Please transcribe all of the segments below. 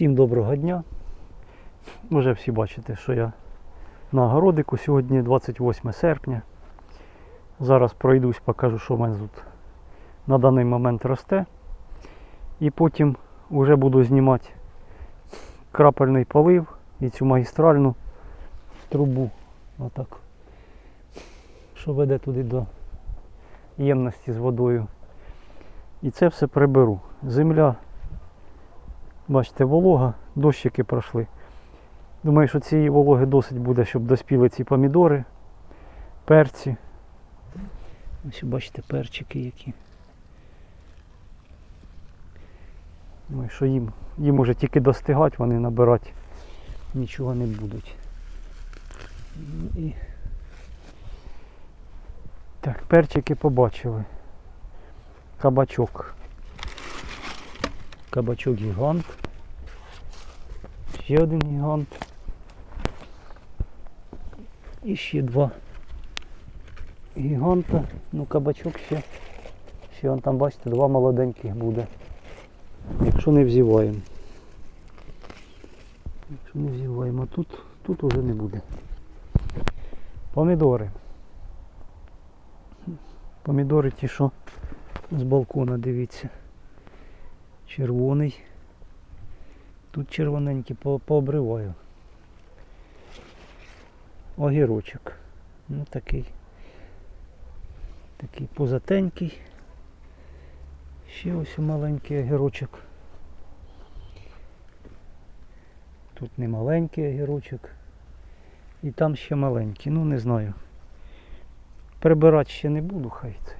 Всім доброго дня. Вже всі бачите, що я на огородику. Сьогодні 28 серпня. Зараз пройдусь, покажу, що в мене тут на даний момент росте. І потім вже буду знімати крапельний полив і цю магістральну трубу. Отак. Що веде туди до ємності з водою. І це все приберу. Земля Бачите, волога, дощики пройшли. Думаю, що цієї вологи досить буде, щоб доспіли ці помідори, перці. Ось бачите перчики які. Думаю, що їм, їм уже тільки достигати, вони набирати нічого не будуть. І... Так, перчики побачили. Кабачок. Кабачок гігант. Ще один гігант. І ще два гіганта. Ну кабачок ще. Ще вон там бачите, два молоденьких буде. Якщо не взіваємо. Якщо не взіваємо, тут, тут уже не буде. Помідори. Помідори ті, що з балкона, дивіться червоний. Тут червоненький по пообриваю. Огірочок. Ну такий. Такий позатенький. Ще ось маленький огірочок. Тут не маленький огірочок. І там ще маленький. Ну не знаю. Прибирати ще не буду, хай це.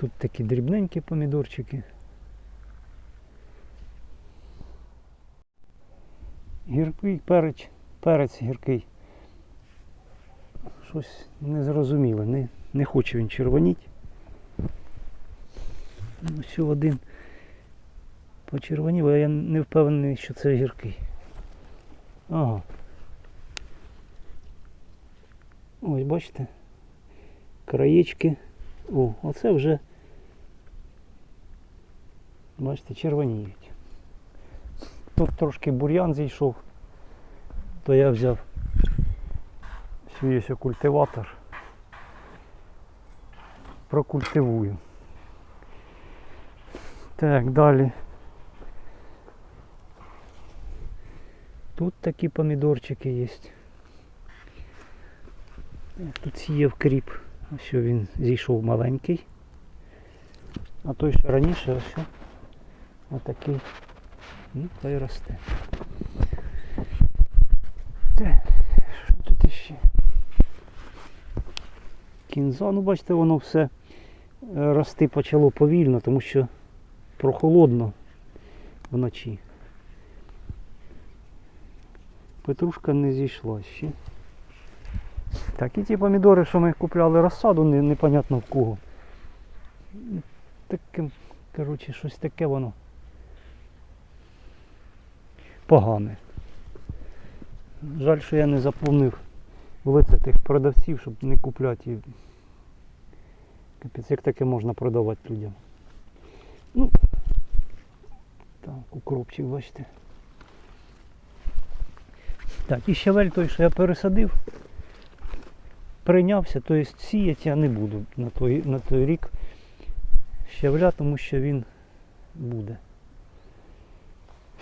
Тут такі дрібненькі помідорчики. Гіркий перець, перець гіркий. Щось незрозуміле, не, не хоче він червоніти. Ну, Ось один почервонів, а я не впевнений, що це гіркий. Ага. Ось бачите. Краєчки. О, оце вже Бачите, червоніють. Тут трошки бур'ян зійшов, то я взяв свій культиватор. Прокультивую. Так, далі. Тут такі помідорчики є. Тут сіяв кріп. Ось він зійшов маленький. А той ще раніше ось. Отакий. Ну, та й росте. Те, що тут іще? Кінза, ну бачите, воно все е, рости почало повільно, тому що прохолодно вночі. Петрушка не зійшла ще. Так, і ті помідори, що ми купляли розсаду, не, непонятно в кого. Таким, коротше, щось таке воно погане. Жаль, що я не заповнив вулиця тих продавців, щоб не купляти. Капець, як таке можна продавати людям. Ну, так, укропчик, бачите. Так, і щавель той, що я пересадив, прийнявся, тобто сіяти я не буду на той, на той рік щавля, тому що він буде.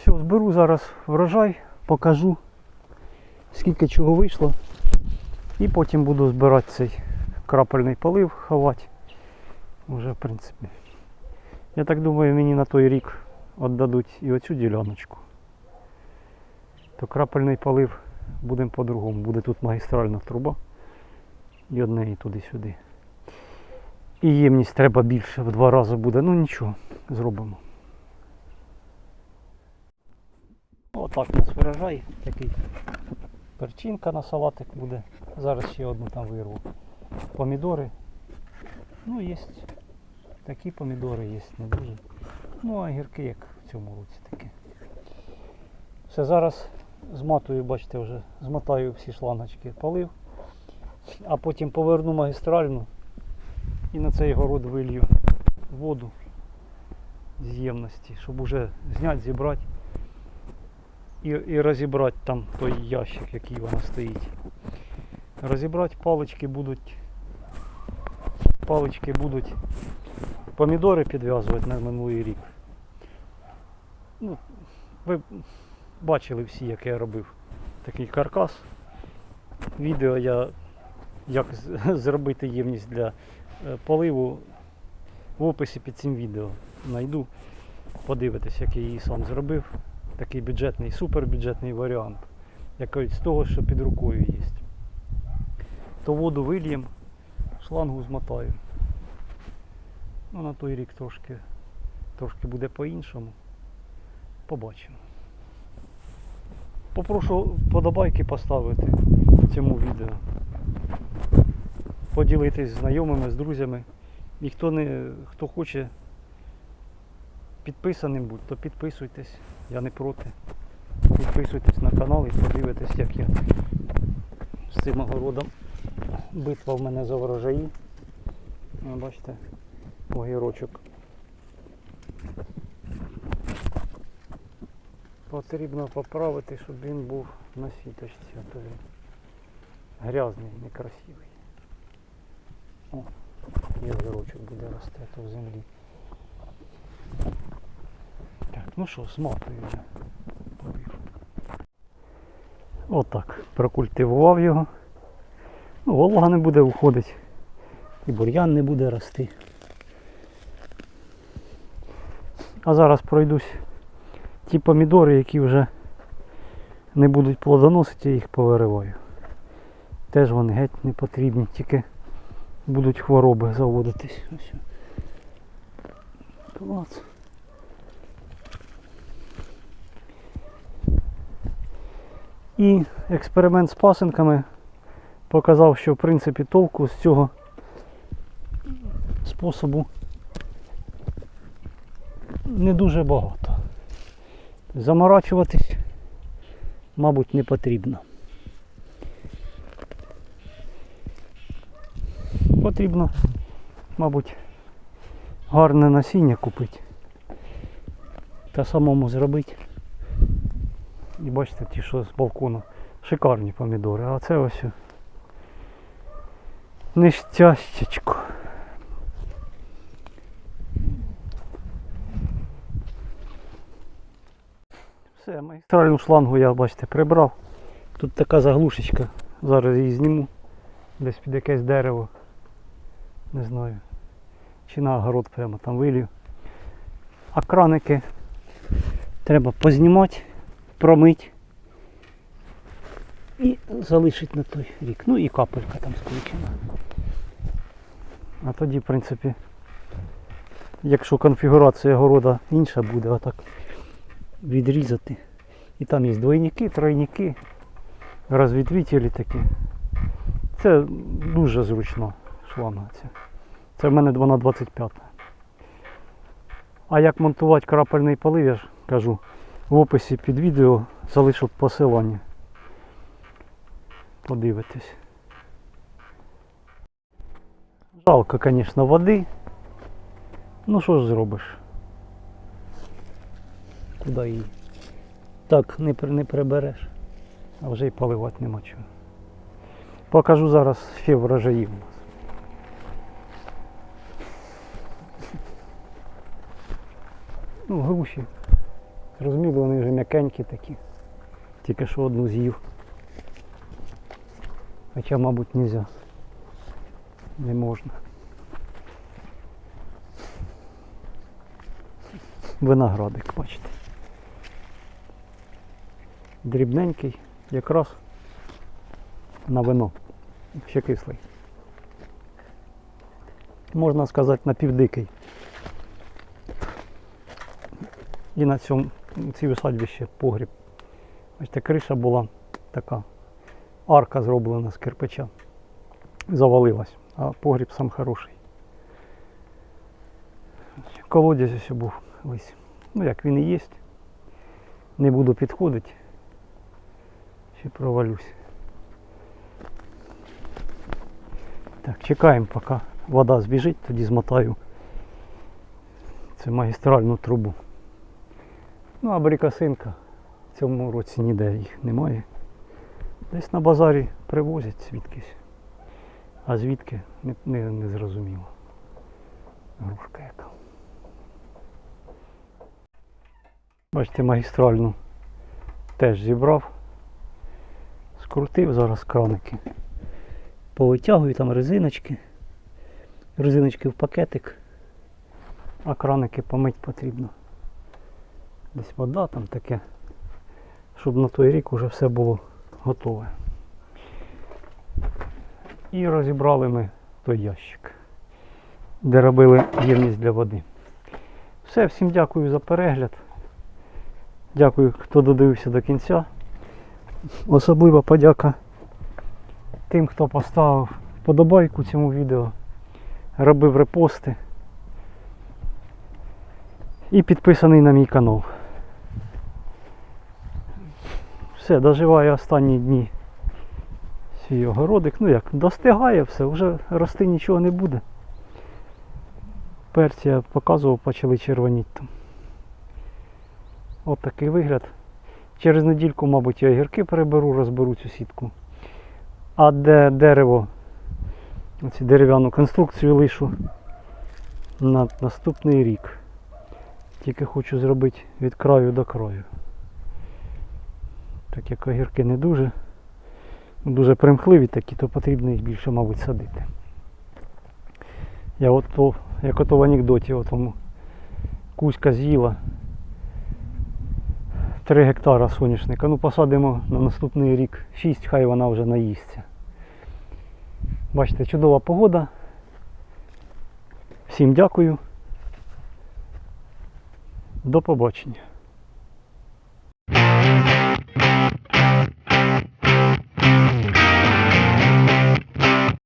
Все, зберу зараз врожай, покажу, скільки чого вийшло. І потім буду збирати цей крапельний полив, ховати. Уже в принципі. Я так думаю, мені на той рік віддадуть і оцю діляночку. То крапельний полив будемо по-другому. Буде тут магістральна труба. І одне і туди-сюди. І ємність треба більше, в два рази буде. Ну нічого, зробимо. Отак нас врожай, такий перчинка на салатик буде. Зараз ще одну там вирву. Помідори. Ну, є такі помідори, є не дуже. Ну, а гірки як в цьому році такі. Все, зараз зматую, бачите, вже змотаю всі шланочки, полив, а потім поверну магістральну і на цей город вилью воду з'ємності, щоб уже зняти, зібрати і, і розібрати там той ящик, який вона стоїть. Розібрати палички будуть. Палички будуть помідори підв'язувати на минулий рік. Ну, ви бачили всі, як я робив такий каркас. Відео я як зробити ємність для е, поливу в описі під цим відео знайду. Подивитись, як я її сам зробив. Такий бюджетний, супербюджетний варіант. Якось з того, що під рукою є. То воду вильєм, шлангу змотаю. Ну, на той рік трошки, трошки буде по-іншому. Побачимо. Попрошу подобайки поставити цьому відео. Поділитись з знайомими, з друзями. І хто не хто хоче підписаним будь, то підписуйтесь, я не проти. Підписуйтесь на канал і подивитесь, як я з цим огородом. Битва в мене за врожаї. Ну, Бачите, огірочок. Потрібно поправити, щоб він був на сіточці, а то він грязний, некрасивий. О, і огірочок буде рости в землі. Ну що, зматую я. Отак, прокультивував його. Ну, волога не буде уходити. І бур'ян не буде рости. А зараз пройдусь ті помідори, які вже не будуть плодоносити, я їх повириваю. Теж вони геть не потрібні, тільки будуть хвороби заводитись. Ось. Клац. І експеримент з пасинками показав, що в принципі толку з цього способу не дуже багато. Заморачуватись, мабуть, не потрібно. Потрібно, мабуть, гарне насіння купити та самому зробити. І бачите, ті, що з балкону. Шикарні помідори. А це ось нещастячко. Все, магістральну шлангу я, бачите, прибрав. Тут така заглушечка. Зараз її зніму. Десь під якесь дерево. Не знаю. Чи на огород прямо там вилію. А краники треба познімати, промити і залишити на той рік. Ну і капелька там скручена. А тоді, в принципі, якщо конфігурація города інша буде, отак відрізати. І там є двойники, тройники, розвідвителі такі. Це дуже зручно шланга ця. Це в мене 2 на 25. А як монтувати крапельний полив, я ж кажу, в описі під відео залишу посилання. Подивитись. Жалко, звісно, води. Ну що ж зробиш? Куди її? Так, не, не прибереш, а вже й поливати нема чого. Покажу зараз ще врожаї у нас. Ну, груші. Розумієте, вони вже м'якенькі такі. Тільки що одну з'їв. Хоча, мабуть, нельзя. Не можна. Виноградик, бачите. Дрібненький, якраз на вино. Ще кислий. Можна сказати, напівдикий. І на цьому цій усадьбі ще погріб. Бачите, криша була така. Арка зроблена з кирпича. Завалилась, а погріб сам хороший. Колодязь ось був колись. Ну як він і є. Не буду підходити. Ще провалюсь. Так, чекаємо, поки вода збіжить, тоді змотаю Це магістральну трубу. Ну, а брікасинка в цьому році ніде їх немає. Десь на базарі привозять звідкись. А звідки не, не, не зрозуміло. Грушка яка. Бачите, магістральну теж зібрав. Скрутив зараз краники. Повитягую там резиночки. Резиночки в пакетик. А краники помить потрібно. Десь вода там таке. Щоб на той рік вже все було готове. І розібрали ми той ящик, де робили ємність для води. Все, всім дякую за перегляд. Дякую, хто додивився до кінця. Особлива подяка тим, хто поставив вподобайку цьому відео, робив репости і підписаний на мій канал. Все, доживаю останні дні свій огородик. Ну як, достигає все, вже рости нічого не буде. Перці я показував, почали червоніти там. От такий вигляд. Через недільку, мабуть, я огірки переберу, розберу цю сітку. А де дерево, оці дерев'яну конструкцію лишу на наступний рік. Тільки хочу зробити від краю до краю. Так як огірки не дуже, дуже примхливі такі, то потрібно їх більше, мабуть, садити. Я от то, як ото в анекдоті, отому кузька з'їла 3 гектара соняшника. Ну посадимо на наступний рік 6, хай вона вже наїсться. Бачите, чудова погода. Всім дякую. До побачення.